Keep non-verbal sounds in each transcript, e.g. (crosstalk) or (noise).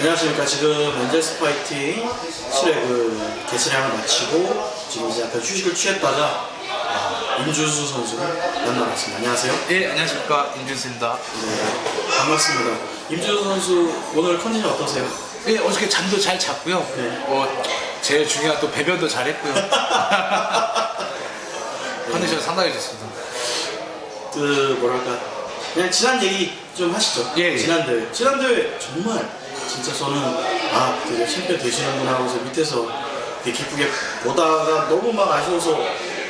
안녕하십니까. 지금 엔젤 스 파이팅 7회 그 개체량을 마치고 지금 이제 약간 휴식을 취했다가 아, 임준수 선수를 만나봤습니다. 안녕하세요. 예, 안녕하십니까. 임준수입니다. 네, 반갑습니다. 임준수 선수 오늘 컨디션 어떠세요? 예, 어저께 잠도 잘 잤고요. 네. 어, 제일 중요한 또 배변도 잘 했고요. (laughs) 컨디션 상당히 좋습니다. 그 뭐랄까 그냥 지난 얘기 좀 하시죠. 예, 예. 지난 대회. 지난 대회 정말 진짜 저는 아 되게 챔피언 되시는구나 하고서 밑에서 되게 기쁘게 보다가 너무 막 아쉬워서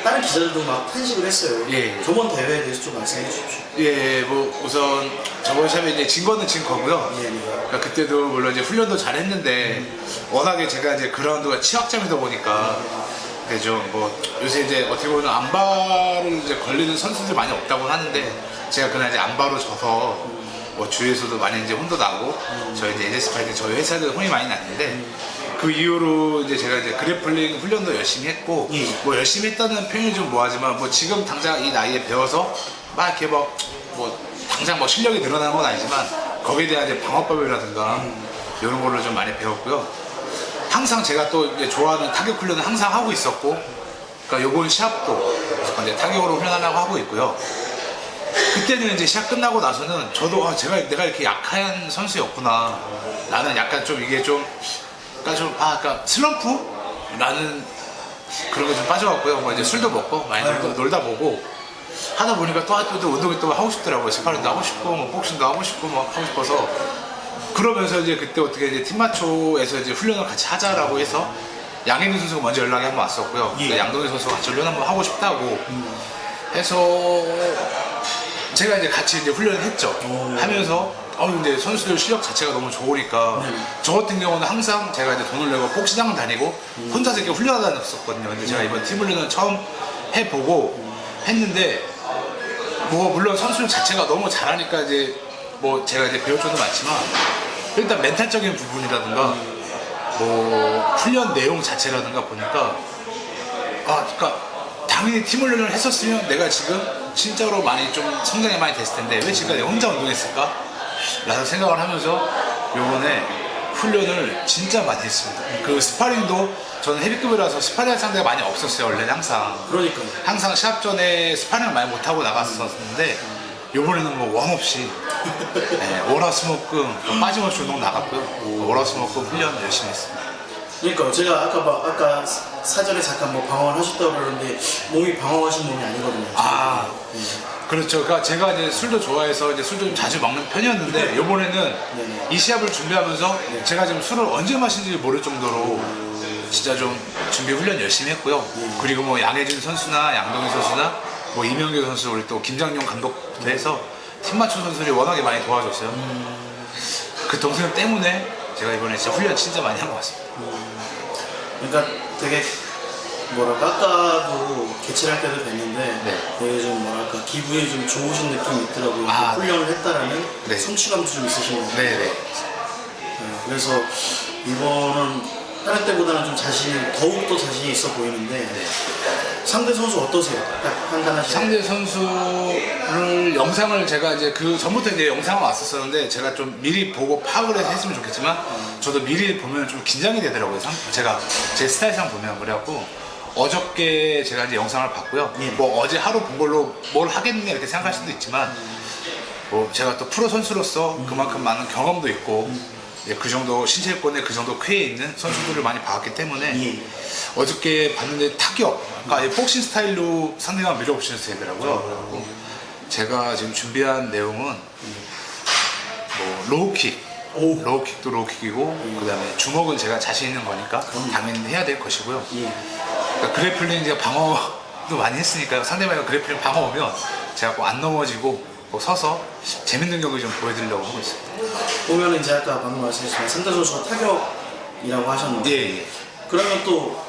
다른 기자들도 막 탄식을 했어요. 예, 예. 저번 대회에 대해서 좀 말씀해 주십시오. 예, 뭐 우선 저번 시합에 이제 진 거는 진 거고요. 예, 예. 그러니까 그때도 물론 이제 훈련도 잘 했는데 워낙에 제가 이제 그라운드가 취약점이다 보니까 이제 좀뭐 요새 이제 어떻게 보면 안바를 이제 걸리는 선수들 많이 없다고 하는데 제가 그날 이제 안바로 져서 뭐 주위에서도 많이 이제 혼도 나고 저희 이제 에제스 파이팅 저희 회사도 혼이 많이 났는데 그 이후로 이제 제가 이제 그래플링 훈련도 열심히 했고 예. 뭐 열심히 했다는 표현이 좀 뭐하지만 뭐 지금 당장 이 나이에 배워서 막 이렇게 막 뭐 당장 뭐 실력이 늘어나는 건 아니지만 거기에 대한 이제 방어법이라든가 이런 걸로 좀 많이 배웠고요. 항상 제가 또 좋아하는 타격 훈련을 항상 하고 있었고, 그러니까 요번 시합도 이제 타격으로 훈련하려고 하고 있고요. 그때는 이제 시합 끝나고 나서는 저도 아, 제가 내가 이렇게 약한 선수였구나. 나는 약간 좀 이게 좀, 그러니까 좀, 아, 그러니까 슬럼프? 라는 그런 거 좀 빠져갖고요. 뭐 이제 술도 먹고 많이 놀다, 놀다 보고 하다 보니까 또, 또, 또 운동이 또 하고 싶더라고요. 스파링도 하고 싶고, 뭐 복싱도 하고 싶고, 막 하고 싶어서. 그러면서 이제 그때 어떻게 이제 팀마초에서 이제 훈련을 같이 하자라고 해서 양현민 선수가 먼저 연락이 한 번 왔었고요. 예. 양동희 선수가 같이 훈련 한번 하고 싶다고 해서 제가 이제 같이 이제 훈련을 했죠. 오. 하면서 어 근데 선수들 실력 자체가 너무 좋으니까 네. 저 같은 경우는 항상 제가 이제 돈을 내고 복싱장 다니고 혼자서 이렇게 훈련하다 다녔었거든요. 근데 제가 이번 팀 훈련을 처음 해보고 했는데 뭐 물론 선수 자체가 너무 잘하니까 이제 뭐 제가 이제 배울 점도 많지만 일단 멘탈적인 부분이라든가 뭐 훈련 내용 자체라든가 보니까 아 그러니까 당연히 팀 훈련을 했었으면 내가 지금 진짜로 많이 좀 성장이 많이 됐을 텐데 왜 지금까지 혼자 운동했을까? 라는 생각을 하면서 요번에 훈련을 진짜 많이 했습니다. 그 스파링도 저는 헤비급이라서 스파링 할 상대가 많이 없었어요 원래는 항상 그러니까 항상 시합 전에 스파링을 많이 못하고 나갔었는데 요번에는 뭐원 없이 네, 월화수목금 뭐 빠짐없이 운동 나갔고요 월화수목금 훈련 열심히 했습니다 그러니까 제가 아까 막 아까 사전에 잠깐 뭐 방황을 하셨다고 그러는데 몸이 방황하신 몸이 아니거든요. 아 그렇죠. 그러니까 제가 이제 술도 좋아해서 이제 술도 좀 자주 먹는 편이었는데 요번에는 네네. 이 시합을 준비하면서 제가 지금 술을 언제 마신지 모를 정도로 진짜 좀 준비 훈련 열심히 했고요. 그리고 뭐 양혜진 선수나 양동희 선수나 뭐 이명규 선수 우리 또 김장용 감독도 해서 팀 맞춤 선수들이 워낙에 많이 도와줬어요. 그 동생 때문에 제가 이번에 진짜 훈련 진짜 많이 한 것 같습니다 그러니까 되게 뭐랄까 아까도 개최할 때도 뵀는데 네. 되게 좀 뭐랄까 기분이 좀 좋으신 느낌이 있더라고요. 아, 훈련을 했다라는 네. 성취감도 좀 있으신 것 같아요. 네네 네, 그래서 이번은 다른 때보다는 좀 자신이 더욱더 자신이 있어 보이는데 상대 선수 어떠세요? 딱 판단하시면 상대 선수를 영상을 제가 이제 그 전부터 이제 영상을 왔었었는데 제가 좀 미리 보고 파악을 해서 했으면 좋겠지만 저도 미리 보면 좀 긴장이 되더라고요. 상- 제가 제 스타일상 보면 그래갖고 어저께 제가 이제 영상을 봤고요. 예. 뭐 어제 하루 본 걸로 뭘 하겠느냐 이렇게 생각할 수도 있지만 뭐 제가 또 프로 선수로서 그만큼 많은 경험도 있고 예, 그 정도 신체권에 그 정도 쾌에 있는 선수들을 많이 봤기 때문에 예. 어저께 봤는데 타격, 그러니까 복싱 스타일로 상대방 밀어붙이는 스타일이더라고요. 그리고 제가 지금 준비한 내용은 뭐 로우킥, 오. 로우킥도 로우킥이고 그다음에 주먹은 제가 자신 있는 거니까 당연히 해야 될 것이고요. 예. 그러니까 그래플링 제가 방어도 많이 했으니까 상대방이 그래플링 방어 오면 제가 꼭 안 넘어지고 꼭 서서 재밌는 경기 좀 보여드리려고 하고 있습니다. 보면 이제 아까 방금 말씀하셨지만 상대 선수가 타격이라고 하셨는데 예, 예. 그러면 또,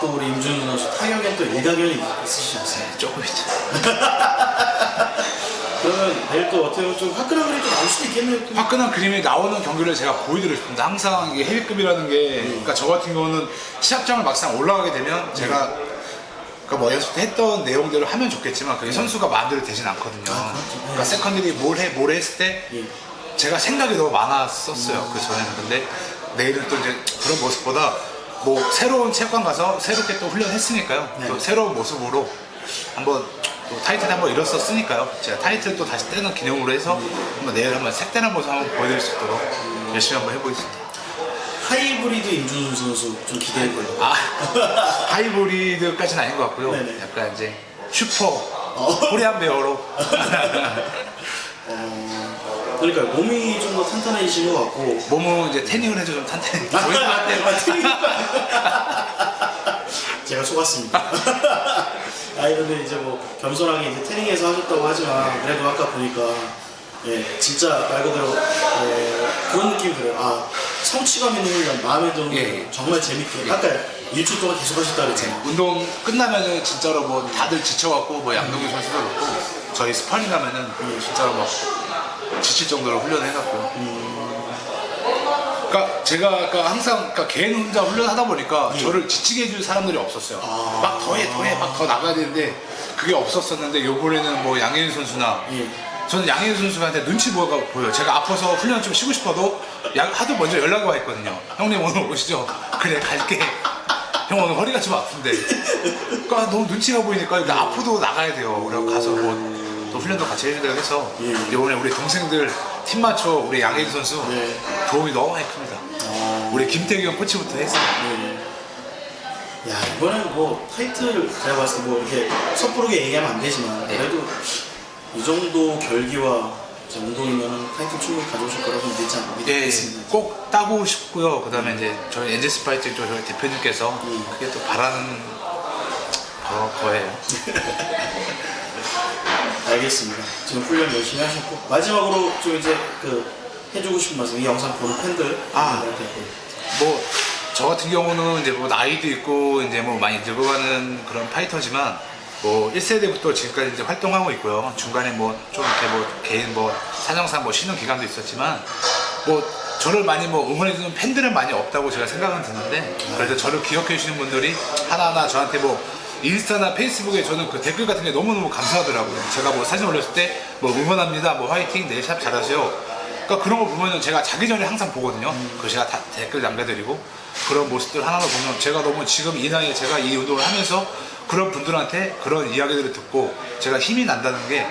또 우리 임준수 선수 타격에 또 일가견이 있으시지 않습니까? 조금 있죠. (laughs) 그러면 내일 또 어떻게 보면 좀 화끈한 그림이 또 나올 수도 있겠네요. 또. 화끈한 그림이 나오는 경기를 제가 보여드리고 싶습니다. 항상 이게 헤비급이라는 게, 그러니까 저 같은 경우는 시합장을 막상 올라가게 되면 제가 그러니까 뭐 연습 때 했던 내용대로 하면 좋겠지만 그게 선수가 마음대로 되진 않거든요. 그렇죠. 그러니까 세컨들이 뭘 해, 뭘 했을 때 예. 제가 생각이 너무 많았었어요 그 전에는 근데 내일은 또 이제 그런 모습보다 뭐 새로운 체육관 가서 새롭게 또 훈련했으니까요 네. 또 새로운 모습으로 한번 또 타이틀 한번 잃었었으니까요 제가 타이틀 또 다시 떼는 기념으로 해서 한번 내일 한번 색다른 모습 한번 보여드릴 수 있도록 열심히 한번 해보겠습니다 하이브리드 임준수 선수 좀 기대해 볼래요. 아 (laughs) 하이브리드까지는 아닌 것 같고요 네네. 약간 이제 슈퍼 어. 코리안 베어로 (laughs) 어, 그러니까 몸이 좀 더 탄탄해지신 것 같고 몸은 이제 태닝을 해서 좀 탄탄해 아, 보일 것 같아요 (laughs) 아, 태닝 제가 속았습니다. 아니 근데 이제 뭐 겸손하게 이제 태닝에서 하셨다고 하지만 그래도 아까 보니까 예 진짜 말 그대로 예, 그런 느낌 들어요. 아 성취감 있는 훈련 마음에 드는 예, 훈련 예. 정말 재밌게 아까 일주일 동안 계속 하셨다 그랬잖아요. 운동 끝나면은 진짜로 뭐 다들 지쳐갖고 뭐 양동규 선수도 그렇고 저희 스파링 가면은 진짜로 막 지칠 정도로 훈련을 해갖고 그러니까 제가 아까 항상 그러니까 개인 혼자 훈련하다 보니까 예. 저를 지치게 해줄 사람들이 없었어요 아. 막 더해 더해 막 더 나가야 되는데 그게 없었었는데 요번에는 뭐 양혜인 선수나 예. 저는 양혜인 선수한테 눈치 보여가 보여요. 제가 아파서 훈련 좀 쉬고 싶어도 양- 하도 먼저 연락이 와 있거든요. 형님 오늘 오시죠? 그래 갈게. 형 오늘 허리가 좀 아픈데. 그러니까 너무 눈치가 보이니까 나 아파도 나가야 돼요. 그래서 가서 뭐 또 훈련도 같이 해주기로 해서 예. 이번에 우리 동생들 팀 맞춰 우리 양혜인 선수 네. 도움이 너무 많이 큽니다. 어, 우리 김태경 코치부터 해서 네. 야 이번엔 뭐 타이틀 제가 봤을 때 뭐 이렇게 섣부르게 얘기하면 안 되지만 네. 그래도 이 정도 결기와 운동이면 타이틀 충분히 가져오실 거라고 믿지 않 예, 믿겠습니다. 꼭 따고 싶고요. 그 다음에 이제 저희 엔젤 스 파이팅 쪽 저희 대표님께서 음. 그게 또 바라는 거, 거예요. (laughs) 알겠습니다. 지금 훈련 열심히 하셨고 마지막으로 좀 이제 그 해주고 싶은 말씀 이 영상 보는 팬들 아. 뭐 저 같은 경우는 이제 뭐 나이도 있고 이제 뭐 많이 늙어가는 그런 파이터지만 뭐 1세대부터 지금까지 이제 활동하고 있고요. 중간에 뭐 좀 이렇게 뭐 개인 뭐 사정상 뭐 쉬는 기간도 있었지만 뭐 저를 많이 뭐 응원해주는 팬들은 많이 없다고 제가 생각은 드는데 그래도 저를 기억해 주시는 분들이 하나하나 저한테 뭐 인스타나 페이스북에 저는 그 댓글 같은 게 너무너무 감사하더라고요. 제가 뭐 사진 올렸을 때 뭐 응원합니다, 뭐 화이팅, 내일 샵 잘하세요. 그러니까 그런 거 보면은 제가 자기 전에 항상 보거든요. 그 제가 다 댓글 남겨드리고 그런 모습들 하나로 보면 제가 너무 지금 이 나이에 제가 이 운동을 하면서 그런 분들한테 그런 이야기들을 듣고 제가 힘이 난다는 게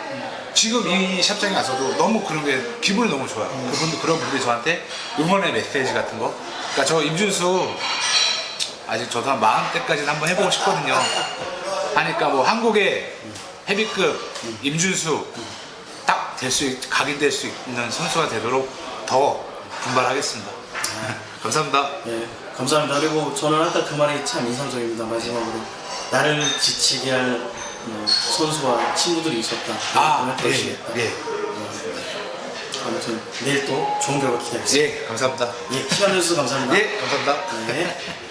지금 이 샵장에 와서도 너무 그런 게 기분이 너무 좋아요. 그분들 그런 분들이 저한테 응원의 메시지 같은 거. 그러니까 저 임준수 아직 저도 한 마흔 때까지는 한번 해보고 싶거든요. 하니까 뭐 한국의 헤비급 임준수 딱 될 수 각인될 수 있는 선수가 되도록 더 분발하겠습니다. 감사합니다. 예, 감사합니다. 그리고 저는 아까 그 말이 참 인상적입니다. 마지막으로 나를 지치게 할 어, 선수와 친구들이 있었다. 아, 예, 뜻이겠다. 예, 아무튼 내일 또 좋은 결과 기대하겠습니다. 예, 감사합니다. 예, 시간 내주셔서 감사합니다. 예, 감사합니다. 네. (laughs)